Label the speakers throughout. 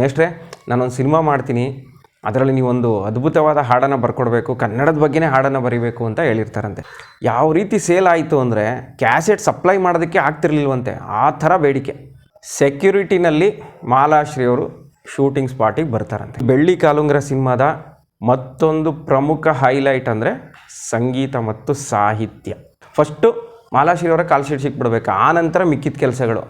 Speaker 1: ಮೇಷ್ಟ್ರೆ, ನಾನೊಂದು ಸಿನಿಮಾ ಮಾಡ್ತೀನಿ. ಅದರಲ್ಲಿ ನೀವೊಂದು ಅದ್ಭುತವಾದ ಹಾಡನ್ನು ಬರ್ಕೊಡ್ಬೇಕು, ಕನ್ನಡದ ಬಗ್ಗೆನೇ ಹಾಡನ್ನು ಬರಿಬೇಕು ಅಂತ ಹೇಳಿರ್ತಾರಂತೆ. ಯಾವ ರೀತಿ ಸೇಲ್ ಆಯಿತು ಅಂದರೆ ಕ್ಯಾಸೆಟ್ ಸಪ್ಲೈ ಮಾಡೋದಕ್ಕೆ ಆಗ್ತಿರ್ಲಿಲ್ವಂತೆ. ಆ ಥರ ಬೇಡಿಕೆ. ಸೆಕ್ಯೂರಿಟಿನಲ್ಲಿ ಮಾಲಾಶ್ರೀಯವರು ಶೂಟಿಂಗ್ ಸ್ಪಾಟಿಗೆ ಬರ್ತಾರಂತೆ. ಬೆಳ್ಳಿ ಕಾಲುಂಗ್ರ ಸಿನಿಮಾದ ಮತ್ತೊಂದು ಪ್ರಮುಖ ಹೈಲೈಟ್ ಅಂದರೆ ಸಂಗೀತ ಮತ್ತು ಸಾಹಿತ್ಯ. ಫಸ್ಟು ಮಾಲಾಶ್ರೀ ಅವರ ಕಾಲ್ ಶೀಟ್ ಸಿಕ್ಬಿಡ್ಬೇಕು. ಆ ನಂತರ ಮಿಕ್ಕಿದ ಕೆಲಸಗಳು.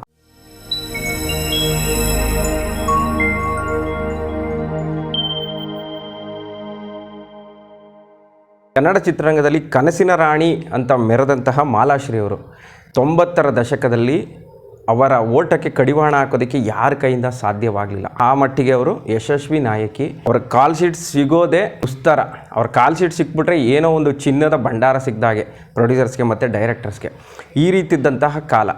Speaker 1: ಕನ್ನಡ ಚಿತ್ರರಂಗದಲ್ಲಿ ಕನಸಿನ ರಾಣಿ ಅಂತ ಮೆರೆದಂತಹ ಮಾಲಾಶ್ರೀಯವರು ತೊಂಬತ್ತರ ದಶಕದಲ್ಲಿ ಅವರ ಓಟಕ್ಕೆ ಕಡಿವಾಣ ಹಾಕೋದಕ್ಕೆ ಯಾರ ಕೈಯಿಂದ ಸಾಧ್ಯವಾಗಲಿಲ್ಲ. ಆ ಮಟ್ಟಿಗೆ ಅವರು ಯಶಸ್ವಿ ನಾಯಕಿ. ಅವರ ಕಾಲ್ ಶೀಟ್ ಸಿಗೋದೇ ಉಸ್ತರ. ಅವ್ರ ಕಾಲ್ ಶೀಟ್ ಸಿಕ್ಬಿಟ್ರೆ ಏನೋ ಒಂದು ಚಿನ್ನದ ಭಂಡಾರ ಸಿಕ್ಕಿದಾಗೆ ಪ್ರೊಡ್ಯೂಸರ್ಸ್ಗೆ ಮತ್ತು ಡೈರೆಕ್ಟರ್ಸ್ಗೆ. ಈ ರೀತಿದ್ದಂತಹ ಕಾಲ.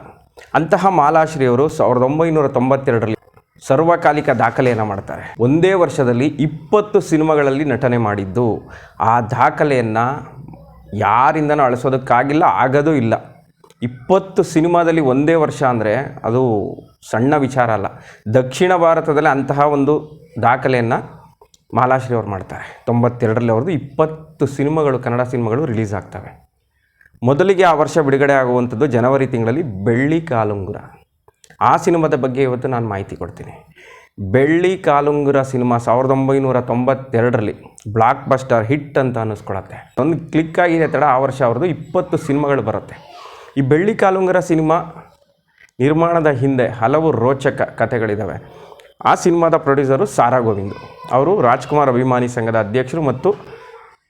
Speaker 1: ಅಂತಹ ಮಾಲಾಶ್ರೀ ಅವರು ಸಾವಿರದ ಒಂಬೈನೂರ ತೊಂಬತ್ತೆರಡರಲ್ಲಿ ಸರ್ವಕಾಲಿಕ ದಾಖಲೆಯನ್ನು ಮಾಡ್ತಾರೆ. ಒಂದೇ ವರ್ಷದಲ್ಲಿ ಇಪ್ಪತ್ತು ಸಿನಿಮಾಗಳಲ್ಲಿ ನಟನೆ ಮಾಡಿದ್ದು, ಆ ದಾಖಲೆಯನ್ನು ಯಾರಿಂದನೂ ಅಳಿಸೋದಕ್ಕಾಗಿಲ್ಲ, ಆಗೋದೂ ಇಲ್ಲ. ಇಪ್ಪತ್ತು ಸಿನಿಮಾದಲ್ಲಿ ಒಂದೇ ವರ್ಷ ಅಂದರೆ ಅದು ಸಣ್ಣ ವಿಚಾರ ಅಲ್ಲ. ದಕ್ಷಿಣ ಭಾರತದಲ್ಲಿ ಅಂತಹ ಒಂದು ದಾಖಲೆಯನ್ನು ಮಾಲಾಶ್ರೀ ಅವ್ರು ಮಾಡ್ತಾರೆ. ತೊಂಬತ್ತೆರಡರಲ್ಲಿ ಅವ್ರದ್ದು ಇಪ್ಪತ್ತು ಸಿನಿಮಾಗಳು, ಕನ್ನಡ ಸಿನಿಮಾಗಳು ರಿಲೀಸ್ ಆಗ್ತವೆ. ಮೊದಲಿಗೆ ಆ ವರ್ಷ ಬಿಡುಗಡೆ ಆಗುವಂಥದ್ದು ಜನವರಿ ತಿಂಗಳಲ್ಲಿ ಬೆಳ್ಳಿ ಕಾಲುಂಗುರ. ಆ ಸಿನಿಮಾದ ಬಗ್ಗೆ ಇವತ್ತು ನಾನು ಮಾಹಿತಿ ಕೊಡ್ತೀನಿ. ಬೆಳ್ಳಿ ಕಾಲುಂಗುರ ಸಿನಿಮಾ ಸಾವಿರದ ಒಂಬೈನೂರ ತೊಂಬತ್ತೆರಡರಲ್ಲಿ ಬ್ಲಾಕ್ ಬಸ್ಟರ್ ಹಿಟ್ ಅಂತ ಅನ್ನಿಸ್ಕೊಳತ್ತೆ ಒಂದು ಕ್ಲಿಕ್ ಆಗಿದೆ ತಡ, ಆ ವರ್ಷ ಅವ್ರದ್ದು ಇಪ್ಪತ್ತು ಸಿನಿಮಾಗಳು ಬರುತ್ತೆ. ಈ ಬೆಳ್ಳಿ ಕಾಲುಂಗುರ ಸಿನಿಮಾ ನಿರ್ಮಾಣದ ಹಿಂದೆ ಹಲವು ರೋಚಕ ಕಥೆಗಳಿದ್ದಾವೆ ಆ ಸಿನಿಮಾದ ಪ್ರೊಡ್ಯೂಸರು ಸಾರಾ ಗೋವಿಂದ್. ಅವರು ರಾಜ್ಕುಮಾರ್ ಅಭಿಮಾನಿ ಸಂಘದ ಅಧ್ಯಕ್ಷರು ಮತ್ತು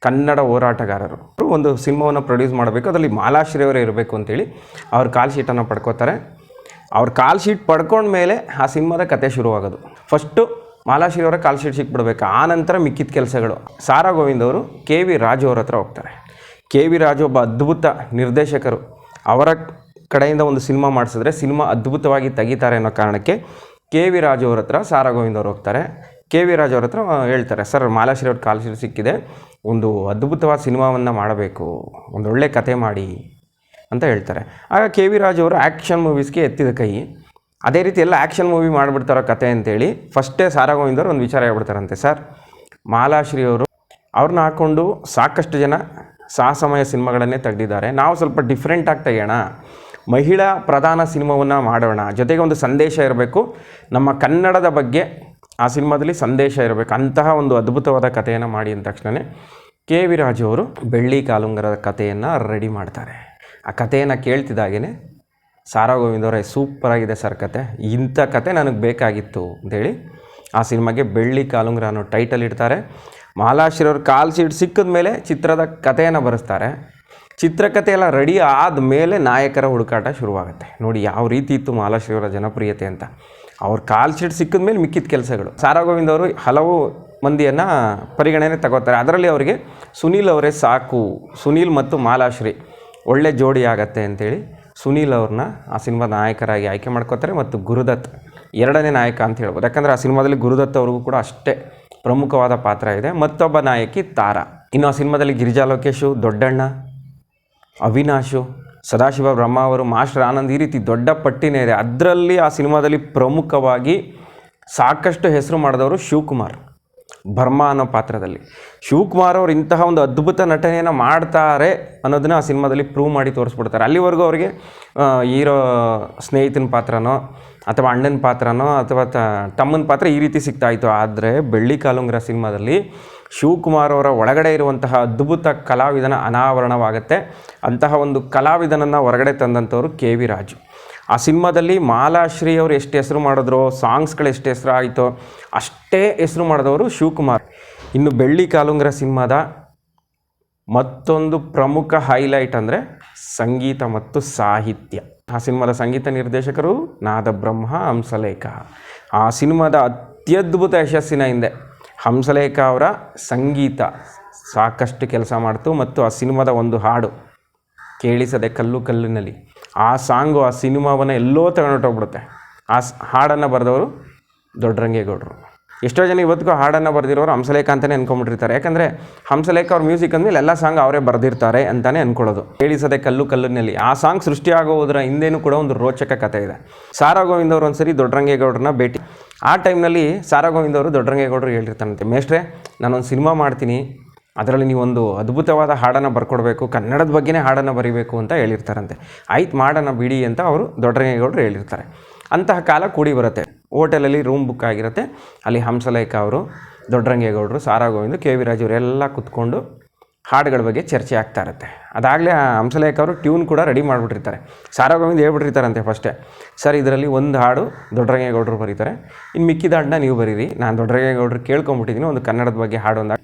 Speaker 1: ಕನ್ನಡ ಹೋರಾಟಗಾರರು. ಅವರು ಒಂದು ಸಿನಿಮಾವನ್ನು ಪ್ರೊಡ್ಯೂಸ್ ಮಾಡಬೇಕು, ಅದರಲ್ಲಿ ಮಾಲಾಶ್ರೀ ಅವರೇ ಇರಬೇಕು ಅಂತೇಳಿ ಅವರು ಕಾಲ್ ಶೀಟನ್ನು ಪಡ್ಕೋತಾರೆ. ಅವ್ರ ಕಾಲ್ ಶೀಟ್ ಪಡ್ಕೊಂಡ್ಮೇಲೆ ಆ ಸಿನಿಮಾದ ಕತೆ ಶುರುವಾಗೋದು. ಫಸ್ಟು ಮಾಲಾಶ್ರೀ ಅವರ ಕಾಲ್ ಶೀಟ್ ಸಿಕ್ಬಿಡ್ಬೇಕು. ಆ ನಂತರ ಮಿಕ್ಕಿದ ಕೆಲಸಗಳು. ಸಾರಾ ಗೋವಿಂದ್ ಅವರು ಕೆ ವಿ ರಾಜು ಅವ್ರ ಹತ್ರ ಹೋಗ್ತಾರೆ. ಕೆ ವಿ ರಾಜು ಒಬ್ಬ ಅದ್ಭುತ ನಿರ್ದೇಶಕರು. ಅವರ ಕಡೆಯಿಂದ ಒಂದು ಸಿನಿಮಾ ಮಾಡಿಸಿದ್ರೆ ಸಿನಿಮಾ ಅದ್ಭುತವಾಗಿ ತೆಗಿತಾರೆ ಅನ್ನೋ ಕಾರಣಕ್ಕೆ ಕೆ ವಿ ರಾಜು ಅವ್ರ ಹತ್ರ ಸಾರಾ ಗೋವಿಂದ್ ಅವರು ಹೋಗ್ತಾರೆ. ಕೆ ವಿ ರಾಜು ಅವ್ರ ಹತ್ರ ಹೇಳ್ತಾರೆ, ಸರ್, ಮಾಲಾಶ್ರೀ ಅವ್ರ ಕಾಲ್ ಶೀಟ್ ಸಿಕ್ಕಿದೆ. ಒಂದು ಅದ್ಭುತವಾದ ಸಿನಿಮಾವನ್ನು ಮಾಡಬೇಕು. ಒಂದೊಳ್ಳೆ ಕತೆ ಮಾಡಿ. ಅಂತ ಹೇಳ್ತಾರೆ. ಆಗ ಕೆ ವಿ ರಾಜು ಅವರು ಆ್ಯಕ್ಷನ್ ಮೂವೀಸ್ಗೆ ಎತ್ತಿದ ಕೈ. ಅದೇ ರೀತಿ ಎಲ್ಲ ಆ್ಯಕ್ಷನ್ ಮೂವಿ ಮಾಡಿಬಿಡ್ತಾರೋ ಕತೆ ಅಂತೇಳಿ ಫಸ್ಟೇ ಸಾರಾಗೋವಿಂದವ್ರು ಒಂದು ವಿಚಾರ ಹೇಳ್ಬಿಡ್ತಾರಂತೆ, ಸರ್, ಮಾಲಾಶ್ರೀ ಅವರು ಅವ್ರನ್ನ ಹಾಕ್ಕೊಂಡು ಸಾಕಷ್ಟು ಜನ ಸಾಹಸಮಯ ಸಿನಿಮಾಗಳನ್ನೇ ತೆಗೆದಿದ್ದಾರೆ. ನಾವು ಸ್ವಲ್ಪ ಡಿಫ್ರೆಂಟಾಗಿ ತೆಗೆಯೋಣ. ಮಹಿಳಾ ಪ್ರಧಾನ ಸಿನಿಮಾವನ್ನು ಮಾಡೋಣ. ಜೊತೆಗೆ ಒಂದು ಸಂದೇಶ ಇರಬೇಕು. ನಮ್ಮ ಕನ್ನಡದ ಬಗ್ಗೆ ಆ ಸಿನಿಮಾದಲ್ಲಿ ಸಂದೇಶ ಇರಬೇಕು. ಅಂತಹ ಒಂದು ಅದ್ಭುತವಾದ ಕಥೆಯನ್ನು ಮಾಡಿ ಅಂದ ತಕ್ಷಣವೇ ಕೆ ವಿ ರಾಜು ಅವರು ಬೆಳ್ಳಿ ಕಾಲುಂಗರದ ಕಥೆಯನ್ನು ರೆಡಿ ಮಾಡ್ತಾರೆ. ಆ ಕಥೆಯನ್ನು ಕೇಳ್ತಿದ್ದಾಗೇ ಸಾರಾ ಗೋವಿಂದ್ ಅವರೇ ಸೂಪರಾಗಿದೆ ಸರ್ ಕತೆ. ಇಂಥ ಕತೆ ನನಗೆ ಬೇಕಾಗಿತ್ತು ಅಂತೇಳಿ ಆ ಸಿನಿಮಾಗೆ ಬೆಳ್ಳಿ ಕಾಲುಂಗ್ರ ಅನ್ನೋ ಟೈಟಲ್ ಇಡ್ತಾರೆ. ಮಾಲಾಶ್ರೀ ಅವ್ರ ಕಾಲ್ ಸೀಟ್ ಸಿಕ್ಕಿದ ಮೇಲೆ ಚಿತ್ರದ ಕಥೆಯನ್ನು ಬರೆಸ್ತಾರೆ. ಚಿತ್ರಕಥೆ ಎಲ್ಲ ರೆಡಿ ಆದಮೇಲೆ ನಾಯಕರ ಹುಡುಕಾಟ ಶುರುವಾಗುತ್ತೆ. ನೋಡಿ ಯಾವ ರೀತಿ ಇತ್ತು ಮಾಲಾಶ್ರೀ ಅವರ ಜನಪ್ರಿಯತೆ ಅಂತ. ಅವ್ರ ಕಾಲ್ ಶೀಟ್ ಸಿಕ್ಕಿದ ಮೇಲೆ ಮಿಕ್ಕಿದ ಕೆಲಸಗಳು. ಸಾರಾ ಗೋವಿಂದ್ ಅವರು ಹಲವು ಮಂದಿಯನ್ನು ಪರಿಗಣನೆ ತಗೋತಾರೆ. ಅದರಲ್ಲಿ ಅವರಿಗೆ ಸುನೀಲ್ ಅವರೇ ಸಾಕು. ಸುನೀಲ್ ಮತ್ತು ಮಾಲಾಶ್ರೀ. ಒಳ್ಳೆ ಜೋಡಿ ಆಗತ್ತೆ ಅಂತೇಳಿ ಸುನೀಲ್ ಅವ್ರನ್ನ ಆ ಸಿನಿಮಾದ ನಾಯಕರಾಗಿ ಆಯ್ಕೆ ಮಾಡ್ಕೋತಾರೆ ಮತ್ತು ಗುರುದತ್ ಎರಡನೇ ನಾಯಕ ಅಂತ ಹೇಳ್ಬೋದು. ಯಾಕಂದರೆ ಆ ಸಿನಿಮಾದಲ್ಲಿ ಗುರುದತ್ ಅವ್ರಿಗೂ ಕೂಡ ಅಷ್ಟೇ ಪ್ರಮುಖವಾದ ಪಾತ್ರ ಇದೆ. ಮತ್ತೊಬ್ಬ ನಾಯಕಿ ತಾರಾ. ಇನ್ನು ಆ ಸಿನಿಮಾದಲ್ಲಿ ಗಿರಿಜಾ ಲೋಕೇಶು, ದೊಡ್ಡಣ್ಣ, ಅವಿನಾಶು, ಸದಾಶಿವ ಬ್ರಹ್ಮ ಅವರು, ಮಾಸ್ಟರ್ ಆನಂದ್ ಈ ರೀತಿ ದೊಡ್ಡ ಪಟ್ಟಿನೇ ಇದೆ. ಅದರಲ್ಲಿ ಆ ಸಿನಿಮಾದಲ್ಲಿ ಪ್ರಮುಖವಾಗಿ ಸಾಕಷ್ಟು ಹೆಸರು ಮಾಡಿದವರು ಶಿವಕುಮಾರ್. ಬರ್ಮಾ ಅನ್ನೋ ಪಾತ್ರದಲ್ಲಿ. ಶಿವಕುಮಾರ್ ಅವರು ಇಂತಹ ಒಂದು ಅದ್ಭುತ ನಟನೆಯನ್ನು ಮಾಡ್ತಾರೆ ಅನ್ನೋದನ್ನ ಆ ಸಿನಿಮಾದಲ್ಲಿ ಪ್ರೂವ್ ಮಾಡಿ ತೋರಿಸ್ಬಿಡ್ತಾರೆ. ಅಲ್ಲಿವರೆಗೂ ಅವರಿಗೆ ಹೀರೋ ಸ್ನೇಹಿತನ ಪಾತ್ರನೋ ಅಥವಾ ಅಣ್ಣನ ಪಾತ್ರನೋ ಅಥವಾ ತ, ತಮ್ಮನ ಪಾತ್ರ ಈ ರೀತಿ ಸಿಗ್ತಾ ಇತ್ತು. ಆದರೆ ಬೆಳ್ಳಿ ಕಾಲುಂಗ್ರ ಸಿನಿಮಾದಲ್ಲಿ ಶಿವಕುಮಾರ್ ಅವರ ಒಳಗಡೆ ಇರುವಂತಹ ಅದ್ಭುತ ಕಲಾವಿದನ ಅನಾವರಣವಾಗುತ್ತೆ. ಅಂತಹ ಒಂದು ಕಲಾವಿದನನ್ನು ಹೊರಗಡೆ ತಂದಂಥವರು ಕೆ ವಿ ರಾಜು. ಆ ಸಿನಿಮಾದಲ್ಲಿ ಮಾಲಾಶ್ರೀ ಅವರು ಎಷ್ಟು ಹೆಸರು ಮಾಡಿದ್ರು ಸಾಂಗ್ಸ್ಗಳು ಎಷ್ಟು ಹೆಸರು ಆಯಿತು, ಅಷ್ಟೇ ಹೆಸರು ಮಾಡಿದವರು ಶಿವಕುಮಾರ್. ಇನ್ನು ಬೆಳ್ಳಿ ಕಾಲುಂಗ್ರ ಸಿನಿಮಾದ ಮತ್ತೊಂದು ಪ್ರಮುಖ ಹೈಲೈಟ್ ಅಂದರೆ ಸಂಗೀತ ಮತ್ತು ಸಾಹಿತ್ಯ. ಆ ಸಿನಿಮಾದ ಸಂಗೀತ ನಿರ್ದೇಶಕರು ನಾದಬ್ರಹ್ಮ, ಹಂಸಲೇಖ. ಆ ಸಿನಿಮಾದ ಅತ್ಯದ್ಭುತ ಯಶಸ್ಸಿನ ಹಿಂದೆ ಹಂಸಲೇಖ ಅವರ ಸಂಗೀತ ಸಾಕಷ್ಟು ಕೆಲಸ ಮಾಡ್ತು ಮತ್ತು ಆ ಸಿನಿಮಾದ ಒಂದು ಹಾಡು ಕೇಳಿಸದೆ ಕಲ್ಲು ಕಲ್ಲಿನಲ್ಲಿ ಆ ಸಾಂಗು, ಆ ಸಿನಿಮಾವನ್ನು ಎಲ್ಲೋ ತಗೊಂಡೋಗ್ಬಿಡುತ್ತೆ ಆ ಹಾಡನ್ನು ಬರೆದವರು ದೊಡ್ಡರಂಗೇಗೌಡರು. ಎಷ್ಟೋ ಜನ ಇವತ್ತಿಗೂ ಹಾಡನ್ನು ಬರೆದಿರೋರು ಹಂಸಲೇಖ ಅಂತಲೇ ಅನ್ಕೊಂಬಿಟ್ಟಿರ್ತಾರೆ. ಯಾಕಂದರೆ ಹಂಸಲೇಖ ಅವ್ರ ಮ್ಯೂಸಿಕ್ ಅಂದಮೇಲೆ ಎಲ್ಲ ಸಾಂಗ್ ಅವರೇ ಬರೆದಿರ್ತಾರೆ ಅಂತಲೇ ಅನ್ಕೊಳ್ಳೋದು. ಕೇಳಿಸದೆ ಕಲ್ಲು ಕಲ್ಲಿನಲ್ಲಿ ಆ ಸಾಂಗ್ ಸೃಷ್ಟಿಯಾಗೋದ್ರ ಹಿಂದೆನೂ ಕೂಡ ಒಂದು ರೋಚಕ ಕಥೆ ಇದೆ. ಸಾರಾ ಗೋವಿಂದ್ ಅವರು ಒಂದ್ಸರಿ ದೊಡ್ಡರಂಗೇಗೌಡರನ್ನ ಭೇಟಿ. ಆ ಟೈಮ್ನಲ್ಲಿ ಸಾರಾ ಗೋವಿಂದ್ ಅವರು ದೊಡ್ಡರಂಗೇಗೌಡರು ಹೇಳಿರ್ತಾನಂತೆ, ಮೇಷ್ಟ್ರೆ, ನಾನೊಂದು ಸಿನಿಮಾ ಮಾಡ್ತೀನಿ. ಅದರಲ್ಲಿ ನೀವೊಂದು ಅದ್ಭುತವಾದ ಹಾಡನ್ನು ಬರ್ಕೊಡ್ಬೇಕು, ಕನ್ನಡದ ಬಗ್ಗೆನೇ ಹಾಡನ್ನು ಬರಿಬೇಕು ಅಂತ ಹೇಳಿರ್ತಾರಂತೆ. ಆಯ್ತು ಮಾಡೋಣ ಬಿಡಿ ಅಂತ ಅವರು ದೊಡ್ಡರಂಗೇಗೌಡರು ಹೇಳಿರ್ತಾರೆ. ಅಂತಹ ಕಾಲ ಕೂಡಿ ಬರುತ್ತೆ. ಹೋಟೆಲಲ್ಲಿ ರೂಮ್ ಬುಕ್ ಆಗಿರುತ್ತೆ. ಅಲ್ಲಿ ಹಂಸಲೇಖ ಅವರು, ದೊಡ್ಡರಂಗೇಗೌಡರು, ಸಾರಾ ಗೋವಿಂದ, ಕೆ ವಿ ರಾಜು ಇವರೆಲ್ಲ ಕುತ್ಕೊಂಡು ಹಾಡುಗಳ ಬಗ್ಗೆ ಚರ್ಚೆ ಆಗ್ತಾ ಇರುತ್ತೆ. ಅದಾಗಲೇ ಹಂಸಲೇಖ ಅವರು ಟ್ಯೂನ್ ಕೂಡ ರೆಡಿ ಮಾಡಿಬಿಟ್ಟಿರ್ತಾರೆ. ಸಾರಾ ಗೋವಿಂದ್ ಹೇಳ್ಬಿಟ್ಟಿರ್ತಾರಂತೆ ಫಸ್ಟೇ. ಸರ್, ಇದರಲ್ಲಿ ಒಂದು ಹಾಡು ದೊಡ್ಡರಂಗೇಗೌಡರು ಬರೀತಾರೆ. ಇನ್ನು ಮಿಕ್ಕಿದ ಹಾಡನ್ನ ನೀವು ಬರೀರಿ. ನಾನು ದೊಡ್ಡರಂಗೇಗೌಡರು ಕೇಳ್ಕೊಂಬಿಟ್ಟಿದ್ದೀನಿ ಒಂದು ಕನ್ನಡದ ಬಗ್ಗೆ ಹಾಡು ಒಂದು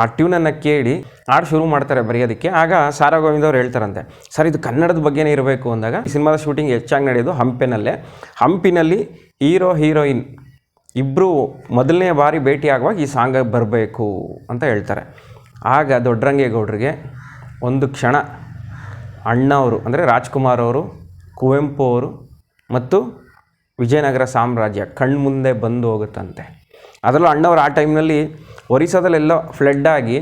Speaker 1: ಆ ಟ್ಯೂನನ್ನು ಕೇಳಿ ಹಾಡು ಶುರು ಮಾಡ್ತಾರೆ ಬರೆಯೋದಕ್ಕೆ. ಆಗ ಸಾರಾ ಗೋವಿಂದ್ ಅವ್ರು ಹೇಳ್ತಾರಂತೆ, ಸರ್, ಇದು ಕನ್ನಡದ ಬಗ್ಗೆನೇ ಇರಬೇಕು ಅಂದಾಗ ಈ ಸಿನಿಮಾದ ಶೂಟಿಂಗ್ ಹೆಚ್ಚಾಗಿ ನಡೆಯೋದು ಹಂಪಿನಲ್ಲೇ. ಹಂಪಿನಲ್ಲಿ ಹೀರೋ, ಹೀರೋಯಿನ್ ಇಬ್ಬರು ಮೊದಲನೇ ಬಾರಿ ಭೇಟಿಯಾಗುವಾಗ ಈ ಸಾಂಗ್ ಬರಬೇಕು ಅಂತ ಹೇಳ್ತಾರೆ. ಆಗ ದೊಡ್ಡರಂಗೇಗೌಡ್ರಿಗೆ ಒಂದು ಕ್ಷಣ ಅಣ್ಣವರು ಅಂದರೆ ರಾಜ್ಕುಮಾರ್ ಅವರು, ಕುವೆಂಪು ಅವರು ಮತ್ತು ವಿಜಯನಗರ ಸಾಮ್ರಾಜ್ಯ ಕಣ್ಮುಂದೆ ಬಂದು ಹೋಗುತ್ತಂತೆ. ಅದರಲ್ಲೂ ಅಣ್ಣವರು ಆ ಟೈಮ್ನಲ್ಲಿ ಒರಿಸ್ಸಾದಲ್ಲೆಲ್ಲೋ ಫ್ಲಡ್ ಆಗಿ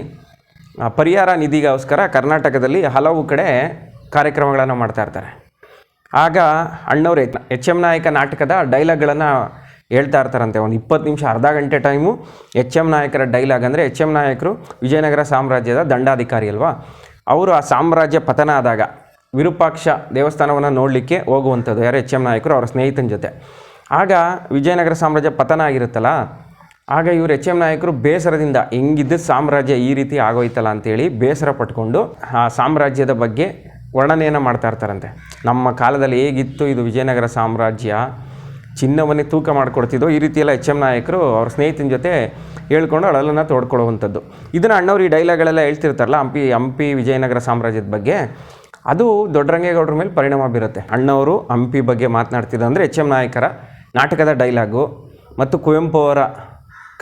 Speaker 1: ಪರಿಹಾರ ನಿಧಿಗೋಸ್ಕರ ಕರ್ನಾಟಕದಲ್ಲಿ ಹಲವು ಕಡೆ ಕಾರ್ಯಕ್ರಮಗಳನ್ನು ಮಾಡ್ತಾ ಇರ್ತಾರೆ. ಆಗ ಅಣ್ಣವ್ರು ಎಚ್ ಎಂ ನಾಯಕ ನಾಟಕದ ಡೈಲಾಗ್ಗಳನ್ನು ಹೇಳ್ತಾ ಇರ್ತಾರಂತೆ. ಒಂದು ಇಪ್ಪತ್ತು ನಿಮಿಷ, ಅರ್ಧ ಗಂಟೆ ಟೈಮು ಎಚ್ ಎಂ ನಾಯಕರ ಡೈಲಾಗ್ ಅಂದರೆ ಎಚ್ ಎಂ ನಾಯಕರು ವಿಜಯನಗರ ಸಾಮ್ರಾಜ್ಯದ ದಂಡಾಧಿಕಾರಿ ಅಲ್ವಾ? ಅವರು ಆ ಸಾಮ್ರಾಜ್ಯ ಪತನ ಆದಾಗ ವಿರೂಪಾಕ್ಷ ದೇವಸ್ಥಾನವನ್ನು ನೋಡಲಿಕ್ಕೆ ಹೋಗುವಂಥದ್ದು ಯಾರು? ಎಚ್ ಎಂ ನಾಯಕರು ಅವರ ಸ್ನೇಹಿತನ ಜೊತೆ. ಆಗ ವಿಜಯನಗರ ಸಾಮ್ರಾಜ್ಯ ಪತನ ಆಗಿರುತ್ತಲ್ಲ ಆಗ ಇವರು ಎಚ್ ಎಂ ನಾಯಕರು ಬೇಸರದಿಂದ ಹೆಂಗಿದ್ದ ಸಾಮ್ರಾಜ್ಯ ಈ ರೀತಿ ಆಗೋಯ್ತಲ್ಲ ಅಂತೇಳಿ ಬೇಸರ ಪಟ್ಕೊಂಡು ಆ ಸಾಮ್ರಾಜ್ಯದ ಬಗ್ಗೆ ವರ್ಣನೆಯನ್ನು ಮಾಡ್ತಾ ಇರ್ತಾರಂತೆ. ನಮ್ಮ ಕಾಲದಲ್ಲಿ ಹೇಗಿತ್ತು ಇದು ವಿಜಯನಗರ ಸಾಮ್ರಾಜ್ಯ? ಚಿನ್ನವನ್ನೇ ತೂಕ ಮಾಡಿಕೊಡ್ತಿದ್ದೋ ಈ ರೀತಿಯೆಲ್ಲ ಎಚ್ ಎಂ ನಾಯಕರು ಅವ್ರ ಸ್ನೇಹಿತನ ಜೊತೆ ಹೇಳ್ಕೊಂಡು ಅಳಲನ್ನು ತೋಡ್ಕೊಳ್ಳುವಂಥದ್ದು. ಇದನ್ನು ಅಣ್ಣವ್ರು ಈ ಡೈಲಾಗ್ಗಳೆಲ್ಲ ಹೇಳ್ತಿರ್ತಾರಲ್ಲ, ಹಂಪಿ ಹಂಪಿ ವಿಜಯನಗರ ಸಾಮ್ರಾಜ್ಯದ ಬಗ್ಗೆ. ಅದು ದೊಡ್ಡರಂಗೇಗೌಡರ ಮೇಲೆ ಪರಿಣಾಮ ಬೀರುತ್ತೆ. ಅಣ್ಣವರು ಹಂಪಿ ಬಗ್ಗೆ ಮಾತನಾಡ್ತಿದ್ದಂದರೆ ಎಚ್ ಎಂ ನಾಯಕರ ನಾಟಕದ ಡೈಲಾಗು ಮತ್ತು ಕುವೆಂಪು ಅವರ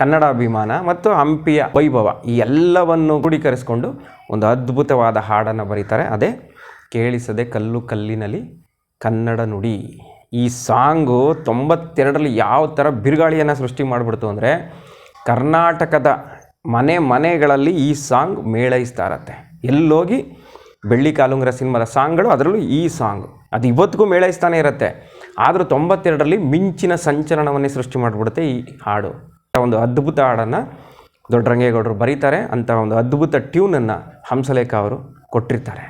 Speaker 1: ಕನ್ನಡ ಅಭಿಮಾನ ಮತ್ತು ಹಂಪಿಯ ವೈಭವ ಈ ಎಲ್ಲವನ್ನು ಕ್ರೋಢೀಕರಿಸಿಕೊಂಡು ಒಂದು ಅದ್ಭುತವಾದ ಹಾಡನ್ನು ಬರೀತಾರೆ. ಅದೇ ಕೇಳಿಸದೆ ಕಲ್ಲು ಕಲ್ಲಿನಲ್ಲಿ ಕನ್ನಡ ನುಡಿ. ಈ ಸಾಂಗು ತೊಂಬತ್ತೆರಡರಲ್ಲಿ ಯಾವ ಥರ ಬಿರುಗಾಳಿಯನ್ನು ಸೃಷ್ಟಿ ಮಾಡಿಬಿಡ್ತು ಅಂದರೆ ಕರ್ನಾಟಕದ ಮನೆ ಮನೆಗಳಲ್ಲಿ ಈ ಸಾಂಗ್ ಮೇಳೈಸ್ತಾ ಇರತ್ತೆ ಎಲ್ಲೋಗಿ ಬೆಳ್ಳಿ ಕಾಲುಂಗರ ಸಿನಿಮಾದ ಸಾಂಗ್ಗಳು, ಅದರಲ್ಲೂ ಈ ಸಾಂಗ್. ಅದು ಇವತ್ತಿಗೂ ಮೇಳೈಸ್ತಾನೆ ಇರುತ್ತೆ. ಆದರೂ ತೊಂಬತ್ತೆರಡರಲ್ಲಿ ಮಿಂಚಿನ ಸಂಚಲನವನ್ನೇ ಸೃಷ್ಟಿ ಮಾಡಿಬಿಡುತ್ತೆ ಈ ಹಾಡು. ಒಂದು ಅದ್ಭುತ ಹಾಡನ್ನು ದೊಡ್ಡರಂಗೇಗೌಡರು ಬರೀತಾರೆ. ಅಂಥ ಒಂದು ಅದ್ಭುತ ಟ್ಯೂನನ್ನು ಹಂಸಲೇಖ ಅವರು ಕೊಟ್ಟಿರ್ತಾರೆ.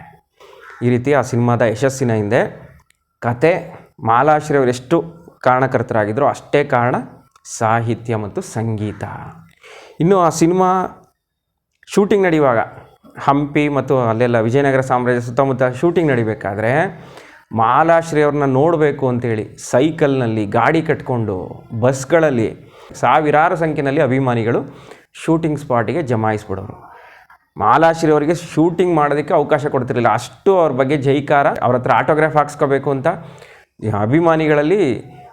Speaker 1: ಈ ರೀತಿ ಆ ಸಿನಿಮಾದ ಯಶಸ್ಸಿನ ಹಿಂದೆ ಕತೆ ಮಾಲಾಶ್ರೀ ಅವರು ಎಷ್ಟು ಕಾರಣಕರ್ತರಾಗಿದ್ದರು ಅಷ್ಟೇ ಕಾರಣ ಸಾಹಿತ್ಯ ಮತ್ತು ಸಂಗೀತ. ಇನ್ನು ಆ ಸಿನಿಮಾ ಶೂಟಿಂಗ್ ನಡೆಯುವಾಗ, ಹಂಪಿ ಮತ್ತು ಅಲ್ಲೆಲ್ಲ ವಿಜಯನಗರ ಸಾಮ್ರಾಜ್ಯ ಸುತ್ತಮುತ್ತ ಶೂಟಿಂಗ್ ನಡಿಬೇಕಾದ್ರೆ ಮಾಲಾಶ್ರೀ ಅವ್ರನ್ನ ನೋಡಬೇಕು ಅಂತೇಳಿ ಸೈಕಲ್ನಲ್ಲಿ ಗಾಡಿ ಕಟ್ಕೊಂಡು ಬಸ್ಗಳಲ್ಲಿ ಸಾವಿರಾರು ಸಂಖ್ಯೆಯಲ್ಲಿ ಅಭಿಮಾನಿಗಳು ಶೂಟಿಂಗ್ ಸ್ಪಾಟಿಗೆ ಜಮಾಯಿಸ್ಬಿಡೋರು. ಮಾಲಾಶ್ರೀ ಅವರಿಗೆ ಶೂಟಿಂಗ್ ಮಾಡೋದಕ್ಕೆ ಅವಕಾಶ ಕೊಡ್ತಿರಲಿಲ್ಲ. ಅಷ್ಟು ಅವ್ರ ಬಗ್ಗೆ ಜೈಕಾರ, ಅವ್ರ ಹತ್ರ ಆಟೋಗ್ರಾಫ್ ಹಾಕ್ಸ್ಕೋಬೇಕು ಅಂತ ಅಭಿಮಾನಿಗಳಲ್ಲಿ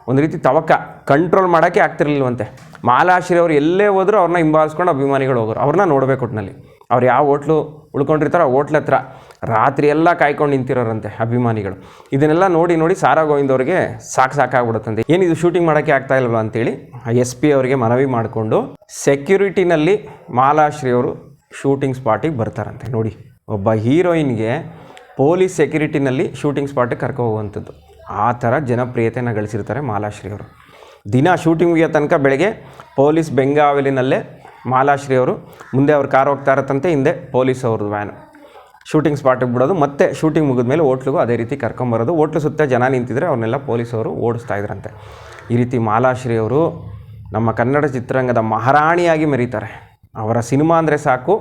Speaker 1: ಒಂದು ರೀತಿ ತವಕ ಕಂಟ್ರೋಲ್ ಮಾಡೋಕ್ಕೆ ಆಗ್ತಿರ್ಲಿಲ್ವಂತೆ. ಮಾಲಾಶ್ರೀ ಅವರು ಎಲ್ಲೇ ಹೋದರೂ ಅವ್ರನ್ನ ಹಿಂಬಾಲಿಸ್ಕೊಂಡು ಅಭಿಮಾನಿಗಳು ಹೋಗೋರು. ಅವ್ರನ್ನ ನೋಡಬೇಕು ಒಟ್ಟಿನಲ್ಲಿ ಅವ್ರು ಯಾವ ಹೋಟ್ಲು ಉಳ್ಕೊಂಡಿರ್ತಾರೋ ಆ ಹೋಟ್ಲ ಹತ್ರ. ರಾತ್ರಿ ಎಲ್ಲ ಕಾಯ್ಕೊಂಡು ನಿಂತಿರೋರಂತೆ ಅಭಿಮಾನಿಗಳು. ಇದನ್ನೆಲ್ಲ ನೋಡಿ ನೋಡಿ ಸಾರಾ ಗೋವಿಂದ್ ಅವರಿಗೆ ಸಾಕು ಸಾಕಾಗ್ಬಿಡುತ್ತಂತೆ ಏನಿದು ಶೂಟಿಂಗ್ ಮಾಡೋಕ್ಕೆ ಆಗ್ತಾ ಇಲ್ವಾ ಅಂತೇಳಿ ಎಸ್ ಪಿ ಅವರಿಗೆ ಮನವಿ ಮಾಡಿಕೊಂಡು ಸೆಕ್ಯೂರಿಟಿನಲ್ಲಿ ಮಾಲಾಶ್ರೀ ಅವರು ಶೂಟಿಂಗ್ ಸ್ಪಾಟಿಗೆ ಬರ್ತಾರಂತೆ. ನೋಡಿ, ಒಬ್ಬ ಹೀರೋಯಿನ್ಗೆ ಪೊಲೀಸ್ ಸೆಕ್ಯೂರಿಟಿನಲ್ಲಿ ಶೂಟಿಂಗ್ ಸ್ಪಾಟಿಗೆ ಕರ್ಕೊ ಹೋಗುವಂಥದ್ದು. ಆ ಥರ ಜನಪ್ರಿಯತೆಯನ್ನು ಗಳಿಸಿರ್ತಾರೆ ಮಾಲಾಶ್ರೀ ಅವರು. ದಿನ ಶೂಟಿಂಗ್ ಮುಗಿಯೋ ತನಕ ಬೆಳಗ್ಗೆ ಪೊಲೀಸ್ ಬೆಂಗಾವಲಿನಲ್ಲೇ ಮಾಲಾಶ್ರೀ ಅವರು ಮುಂದೆ ಅವ್ರ ಕಾರ್ ಹೋಗ್ತಾ ಇರತ್ತಂತೆ, ಹಿಂದೆ ಪೊಲೀಸ್ ಅವ್ರದ್ದು ವ್ಯಾನು ಶೂಟಿಂಗ್ ಸ್ಪಾಟಿಗೆ ಬಿಡೋದು, ಮತ್ತೆ ಶೂಟಿಂಗ್ ಮುಗಿದ್ಮೇಲೆ ಹೋಟ್ಲಿಗೂ ಅದೇ ರೀತಿ ಕರ್ಕೊಂಬರೋದು. ಹೋಟ್ಲು ಸುತ್ತ ಜನ ನಿಂತಿದ್ರೆ ಅವ್ರನ್ನೆಲ್ಲ ಪೊಲೀಸವರು ಓಡಿಸ್ತಾ ಇದ್ರಂತೆ. ಈ ರೀತಿ ಮಾಲಾಶ್ರೀ ಅವರು ನಮ್ಮ ಕನ್ನಡ ಚಿತ್ರರಂಗದ ಮಹಾರಾಣಿಯಾಗಿ ಮೆರೀತಾರೆ. ಅವರ ಸಿನಿಮಾ ಅಂದರೆ ಸಾಕು,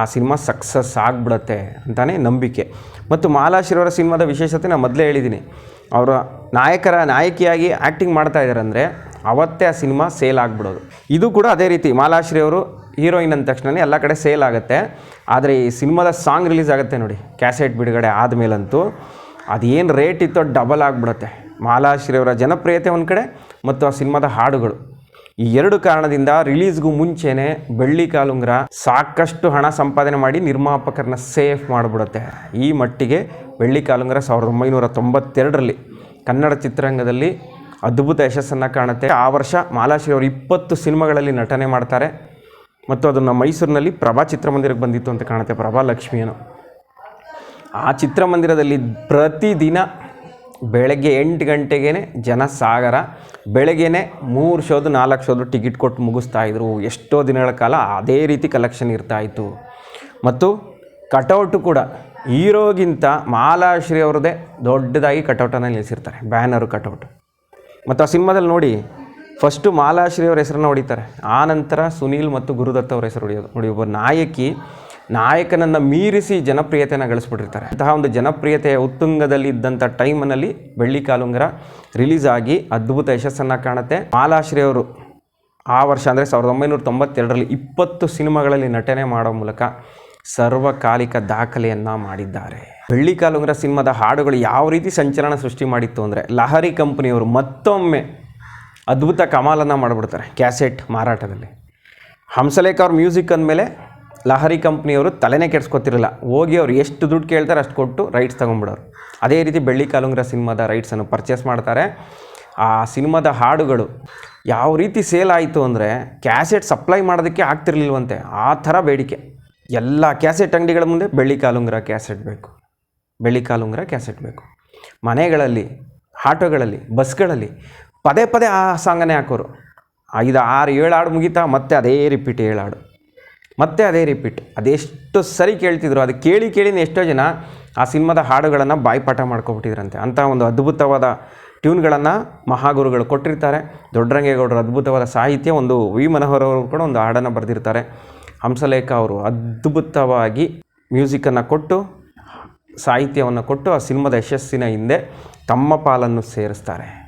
Speaker 1: ಆ ಸಿನಿಮಾ ಸಕ್ಸಸ್ ಆಗಿಬಿಡತ್ತೆ ಅಂತಲೇ ನಂಬಿಕೆ. ಮತ್ತು ಮಾಲಾಶ್ರೀ ಅವರ ಸಿನಿಮಾದ ವಿಶೇಷತೆ ನಾನು ಮೊದಲೇ ಹೇಳಿದ್ದೀನಿ ಅವರ ನಾಯಕರ ನಾಯಕಿಯಾಗಿ ಆ್ಯಕ್ಟಿಂಗ್ ಮಾಡ್ತಾ ಇದ್ದಾರೆ ಅಂದರೆ ಅವತ್ತೇ ಆ ಸಿನಿಮಾ ಸೇಲ್ ಆಗಿಬಿಡೋದು. ಇದು ಕೂಡ ಅದೇ ರೀತಿ ಮಾಲಾಶ್ರೀ ಅವರು ಹೀರೋಯಿನ್ ಅಂದ ತಕ್ಷಣನೇ ಎಲ್ಲ ಕಡೆ ಸೇಲ್ ಆಗುತ್ತೆ. ಆದರೆ ಈ ಸಿನಿಮಾದ ಸಾಂಗ್ ರಿಲೀಸ್ ಆಗುತ್ತೆ ನೋಡಿ, ಕ್ಯಾಸೆಟ್ ಬಿಡುಗಡೆ ಆದಮೇಲಂತೂ. ಅದೇನು ರೇಟ್ ಇತ್ತೋ ಡಬಲ್ ಆಗಿಬಿಡುತ್ತೆ. ಮಾಲಾಶ್ರೀ ಅವರ ಜನಪ್ರಿಯತೆ ಒಂದು ಕಡೆ ಮತ್ತು ಆ ಸಿನಿಮಾದ ಹಾಡುಗಳು. ಈ ಎರಡು ಕಾರಣದಿಂದ ರಿಲೀಸ್ಗೂ ಮುಂಚೆನೇ ಬೆಳ್ಳಿ ಕಾಲುಂಗ್ರ ಸಾಕಷ್ಟು ಹಣ ಸಂಪಾದನೆ ಮಾಡಿ ನಿರ್ಮಾಪಕರನ್ನ ಸೇಫ್ ಮಾಡಿಬಿಡುತ್ತೆ. ಈ ಮಟ್ಟಿಗೆ ಬೆಳ್ಳಿ ಕಾಲುಂಗ್ರ ಸಾವಿರದ ಒಂಬೈನೂರ ತೊಂಬತ್ತೆರಡರಲ್ಲಿ ಕನ್ನಡ ಚಿತ್ರರಂಗದಲ್ಲಿ ಅದ್ಭುತ ಯಶಸ್ಸನ್ನು ಕಾಣುತ್ತೆ. ಆ ವರ್ಷ ಮಾಲಾಶ್ರೀ ಅವರು ಇಪ್ಪತ್ತು ಸಿನಿಮಾಗಳಲ್ಲಿ ನಟನೆ ಮಾಡ್ತಾರೆ. ಮತ್ತು ಅದನ್ನು ಮೈಸೂರಿನಲ್ಲಿ ಪ್ರಭಾ ಚಿತ್ರಮಂದಿರಕ್ಕೆ ಬಂದಿತ್ತು ಅಂತ ಕಾಣುತ್ತೆ, ಪ್ರಭಾ ಲಕ್ಷ್ಮಿಯನ್ನು. ಆ ಚಿತ್ರಮಂದಿರದಲ್ಲಿ ಪ್ರತಿದಿನ ಬೆಳಗ್ಗೆ ಎಂಟು ಗಂಟೆಗೇ ಜನ ಸಾಗರ ಬೆಳಗ್ಗೆನೆ ಮೂರು ಶೋದು, ನಾಲ್ಕು ಶೋದು ಟಿಕೆಟ್ ಕೊಟ್ಟು ಮುಗಿಸ್ತಾ ಇದ್ರು. ಎಷ್ಟೋ ದಿನಗಳ ಕಾಲ ಅದೇ ರೀತಿ ಕಲೆಕ್ಷನ್ ಇರ್ತಾ ಇತ್ತು. ಮತ್ತು ಕಟೌಟು ಕೂಡ ಹೀರೋಗಿಂತ ಮಾಲಾಶ್ರೀ ಅವ್ರದ್ದೇ ದೊಡ್ಡದಾಗಿ ಕಟೌಟನ್ನು ನಿಲ್ಲಿಸಿರ್ತಾರೆ ಬ್ಯಾನರು ಕಟೌಟ್ ಮತ್ತು ಆ ಸಿನಿಮಾದಲ್ಲಿ ನೋಡಿ ಫಸ್ಟು ಮಾಲಾಶ್ರೀ ಅವ್ರ ಹೆಸರನ್ನ ಹೊಡಿತಾರೆ. ಆ ನಂತರ ಸುನೀಲ್ ಮತ್ತು ಗುರುದತ್ತ ಅವರ ಹೆಸರು ಹೊಡೆಯೋದು ನೋಡಿ ಒಬ್ಬ ನಾಯಕಿ, ನಾಯಕನನ್ನು ಮೀರಿಸಿ ಜನಪ್ರಿಯತೆಯನ್ನು ಗಳಿಸ್ಬಿಟ್ಟಿರ್ತಾರೆ. ಅಂತಹ ಒಂದು ಜನಪ್ರಿಯತೆಯ ಉತ್ತುಂಗದಲ್ಲಿ ಇದ್ದಂಥ ಟೈಮ್ನಲ್ಲಿ ಬೆಳ್ಳಿ ಕಾಲುಂಗರ ರಿಲೀಸ್ ಆಗಿ ಅದ್ಭುತ ಯಶಸ್ಸನ್ನು ಕಾಣುತ್ತೆ. ಮಾಲಾಶ್ರೀ ಅವರು ಆ ವರ್ಷ ಅಂದರೆ ಸಾವಿರದ ಒಂಬೈನೂರ ತೊಂಬತ್ತೆರಡರಲ್ಲಿ ಇಪ್ಪತ್ತು ಸಿನಿಮಾಗಳಲ್ಲಿ ನಟನೆ ಮಾಡೋ ಮೂಲಕ ಸರ್ವಕಾಲಿಕ ದಾಖಲೆಯನ್ನು ಮಾಡಿದ್ದಾರೆ. ಬೆಳ್ಳಿ ಕಾಲುಂಗ್ರ ಸಿನಿಮಾದ ಹಾಡುಗಳು ಯಾವ ರೀತಿ ಸಂಚಲನ ಸೃಷ್ಟಿ ಮಾಡಿತ್ತು ಅಂದರೆ ಲಹರಿ ಕಂಪನಿಯವರು ಮತ್ತೊಮ್ಮೆ ಅದ್ಭುತ ಕಮಾಲನ್ನು ಮಾಡಿಬಿಡ್ತಾರೆ ಕ್ಯಾಸೆಟ್ ಮಾರಾಟದಲ್ಲಿ. ಹಂಸಲೇಖ ಅವ್ರ ಮ್ಯೂಸಿಕ್ ಅಂದಮೇಲೆ ಲಹರಿ ಕಂಪ್ನಿಯವರು ತಲೆನೇ ಕೆಡಿಸ್ಕೊತಿರಲ್ಲ, ಹೋಗಿ ಅವ್ರು ಎಷ್ಟು ದುಡ್ಡು ಕೇಳ್ತಾರೆ ಅಷ್ಟು ಕೊಟ್ಟು ರೈಟ್ಸ್ ತೊಗೊಂಬಿಡೋರು ಅದೇ ರೀತಿ ಬೆಳ್ಳಿ ಕಾಲುಂಗ್ರ ಸಿನಿಮಾದ ರೈಟ್ಸನ್ನು ಪರ್ಚೇಸ್ ಮಾಡ್ತಾರೆ. ಆ ಸಿನಿಮಾದ ಹಾಡುಗಳು ಯಾವ ರೀತಿ ಸೇಲ್ ಆಯಿತು ಅಂದರೆ ಕ್ಯಾಸೆಟ್ ಸಪ್ಲೈ ಮಾಡೋದಕ್ಕೆ ಆಗ್ತಿರ್ಲಿಲ್ವಂತೆ, ಆ ಥರ ಬೇಡಿಕೆ. ಎಲ್ಲ ಕ್ಯಾಸೆಟ್ ಅಂಗಡಿಗಳ ಮುಂದೆ ಬೆಳ್ಳಿ ಕಾಲುಂಗರ ಕ್ಯಾಸೆಟ್ ಬೇಕು. ಬೆಳ್ಳಿ ಕಾಲುಂಗರ ಕ್ಯಾಸೆಟ್ ಬೇಕು. ಮನೆಗಳಲ್ಲಿ, ಆಟೋಗಳಲ್ಲಿ ಬಸ್ಗಳಲ್ಲಿ ಪದೇ ಪದೇ ಆ ಸಾಂಗನ್ನೇ ಹಾಕೋರು. ಐದು, ಆರು, ಏಳು ಹಾಡು ಮುಗೀತಾ ಮತ್ತೆ ಅದೇ ರಿಪೀಟ್ ಏಳು ಹಾಡು. ಮತ್ತೆ ಅದೇ ರಿಪೀಟ್ ಅದೆಷ್ಟು ಸರಿ ಕೇಳ್ತಿದ್ರು, ಅದು ಕೇಳಿ ಕೇಳಿನ ಎಷ್ಟೋ ಜನ ಆ ಸಿನಿಮಾದ ಹಾಡುಗಳನ್ನು ಬಾಯ್ಪಾಠ ಮಾಡ್ಕೊಬಿಟ್ಟಿದ್ರಂತೆ. ಅಂಥ ಒಂದು ಅದ್ಭುತವಾದ ಟ್ಯೂನ್ಗಳನ್ನು ಮಹಾಗುರುಗಳು ಕೊಟ್ಟಿರ್ತಾರೆ. ದೊಡ್ಡರಂಗೇಗೌಡರು ಅದ್ಭುತವಾದ ಸಾಹಿತ್ಯ, ಒಂದು ವಿ ಮನೋಹರ್ ಅವರು ಕೂಡ ಒಂದು ಹಾಡನ್ನು ಬರೆದಿರ್ತಾರೆ. ಹಂಸಲೇಖ ಅವರು ಅದ್ಭುತವಾಗಿ ಮ್ಯೂಸಿಕನ್ನು ಕೊಟ್ಟು ಸಾಹಿತ್ಯವನ್ನು ಕೊಟ್ಟು ಆ ಸಿನಿಮಾದ ಯಶಸ್ಸಿನ ಹಿಂದೆ ತಮ್ಮ ಪಾಲನ್ನು ಸೇರಿಸ್ತಾರೆ.